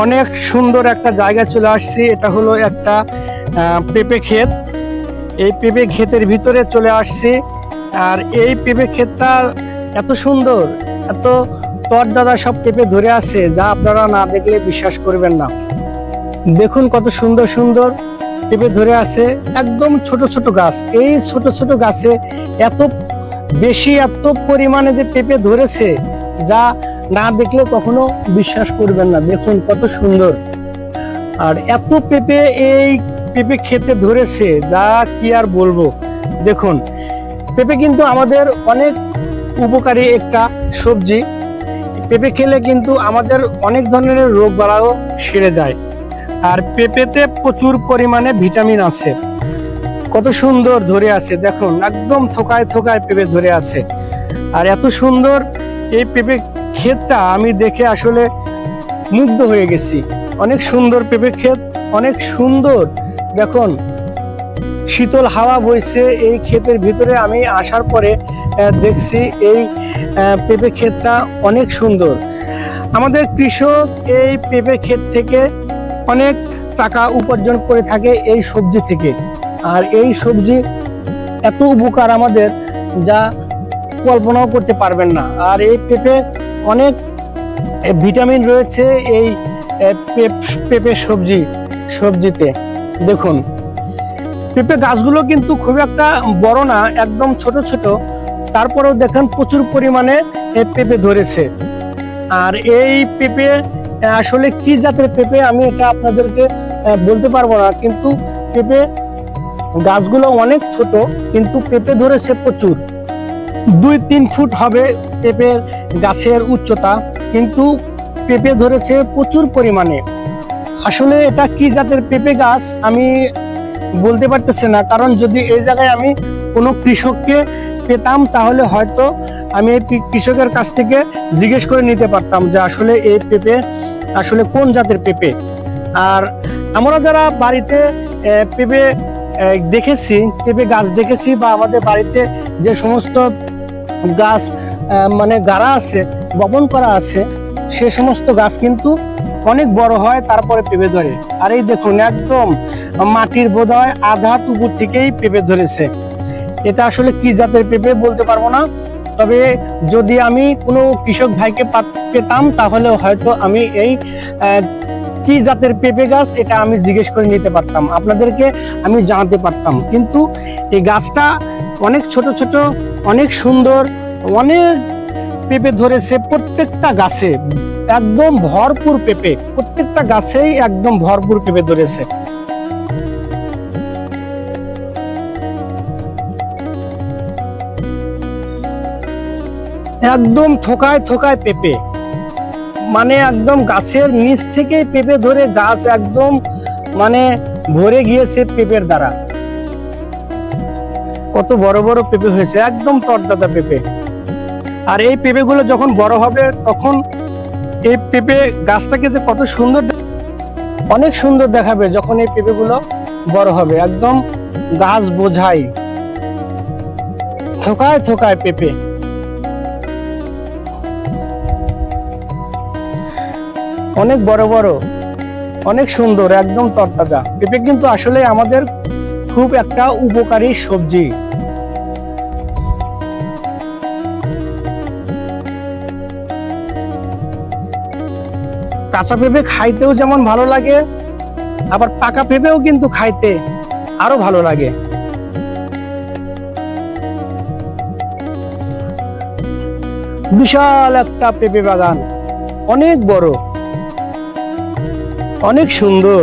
অনেক সুন্দর একটা জায়গা চলে আসছি। এটা হলো একটা পেঁপে ক্ষেত। এই পেঁপে ক্ষেতের ভিতরে চলে আসছি। আর এই পেঁপে ক্ষেতটা এত সুন্দর, এত তরদাদা সব পেঁপে ধরে আছে, যা আপনারা না দেখলে বিশ্বাস করবেন না। দেখুন কত সুন্দর সুন্দর পেঁপে ধরে আছে। একদম ছোট ছোট গাছ। এই ছোট ছোট গাছে এত বেশি, এত পরিমাণে যে পেঁপে ধরেছে, যা না দেখলে কখনো বিশ্বাস করবেন না। দেখুন কত সুন্দর। আর এত পেঁপে এই পেঁপে খেতে ধরেছে, যা কি আর বলব? দেখুন, পেঁপে কিন্তু আমাদের অনেক উপকারী একটা সবজি। পেঁপে খেলে কিন্তু আমাদের অনেক ধরনের রোগ বালাও সেরে যায়। আর পেঁপেতে প্রচুর পরিমাণে ভিটামিন আছে। কত সুন্দর ধরে আছে, দেখুন, একদম থোকায় থোকায় পেঁপে ধরে আছে। আর এত সুন্দর এই পেঁপে ক্ষেতটা আমি দেখে আসলে মুগ্ধ হয়ে গেছি। অনেক সুন্দর পেঁপে ক্ষেত, অনেক সুন্দর, দেখুন, শীতল হাওয়া বইছে এই ক্ষেতের ভিতরে। আমি আসার পরে দেখছি এই পেঁপে ক্ষেতটা অনেক সুন্দর। আমাদের কৃষক এই পেঁপে ক্ষেত থেকে অনেক টাকা উপার্জন করে থাকে এই সবজি থেকে। আর এই সবজি এত উপকার আমাদের যা কল্পনাও করতে পারবেন না। আর এই পেঁপে অনেক ভিটামিন রয়েছে এই পেঁপে সবজি, সবজিতে। দেখুন, পেঁপে গাছগুলো কিন্তু খুব একটা বড় না, একদম ছোট ছোট। তারপরেও দেখেন প্রচুর পরিমাণে পেঁপে ধরেছে। আর এই পেঁপে আসলে কি জাতের পেঁপে আমি এটা আপনাদেরকে বলতে পারব না। কিন্তু পেঁপে গাছগুলো অনেক ছোট, কিন্তু পেঁপে ধরেছে প্রচুর। দুই, তিন ফুট হবে পেঁপের গাছের উচ্চতা, কিন্তু পেঁপে ধরেছে প্রচুর পরিমাণে। আসলে এটা কি জাতের পেঁপে গাছ আমি বলতে পারতেছি না, কারণ যদি এই জায়গায় আমি কোনো কৃষককে পেতাম, তাহলে হয়তো আমি এই কৃষকের কাছ থেকে জিজ্ঞেস করে নিতে পারতাম যে আসলে এই পেঁপে আসলে কোন জাতের পেঁপে। আর আমরা যারা বাড়িতে পেঁপে দেখেছি, পেঁপে গাছ দেখেছি বা আমাদের বাড়িতে যে সমস্ত গাছ মানে গাড়া আছে, বপন করা আছে, সে সমস্ত গাছ কিন্তু অনেক বড় হয়, তারপরে পেঁপে ধরে। আর এই দেখুন, একদম মাটির বোধ হয় আধা টুকুর থেকেই পেঁপে ধরেছে। এটা আসলে কি জাতের পেঁপে বলতে পারব না, তবে যদি আমি কোনো কৃষক ভাইকে পেতাম, তাহলে হয়তো আমি এই কি জাতের পেঁপে গাছ, এটা আমি জিজ্ঞেস করে নিতে পারতাম। আপনাদেরকে আমি জানাতে পারতাম। কিন্তু এই গাছটা অনেক ছোট ছোট, অনেক সুন্দর অনেক পেঁপে ধরেছে প্রত্যেকটা গাছে, একদম ভরপুর পেঁপে, প্রত্যেকটা গাছেই একদম ভরপুর পেঁপে ধরেছে। একদম থোকায় থোকায় পেঁপে মানে একদম গাছের নিচ থেকে পেঁপে ধরে গাছ একদম মানে ভরে গিয়েছে পেঁপের দ্বারা। কত বড় বড় পেঁপে হয়েছে, একদম তরদাদা পেঁপে। আর এই পেঁপেগুলো যখন বড় হবে, তখন এই পেঁপে গাছটাকে যে কত সুন্দর অনেক সুন্দর দেখাবে যখন এই পেঁপেগুলো বড় হবে। একদম গাছ বোঝাই। থোকায় থোকায় পেঁপে। অনেক বড় বড়, অনেক সুন্দর, একদম তরতাজা। পেঁপে কিন্তু আসলে আমাদের খুব একটা উপকারী সবজি। কাঁচা পেঁপে খাইতেও যেমন ভালো লাগে, আবার পাকা পেঁপেও কিন্তু খাইতে আরও ভালো লাগে। বিশাল একটা পেঁপে বাগান, অনেক বড়, অনেক সুন্দর।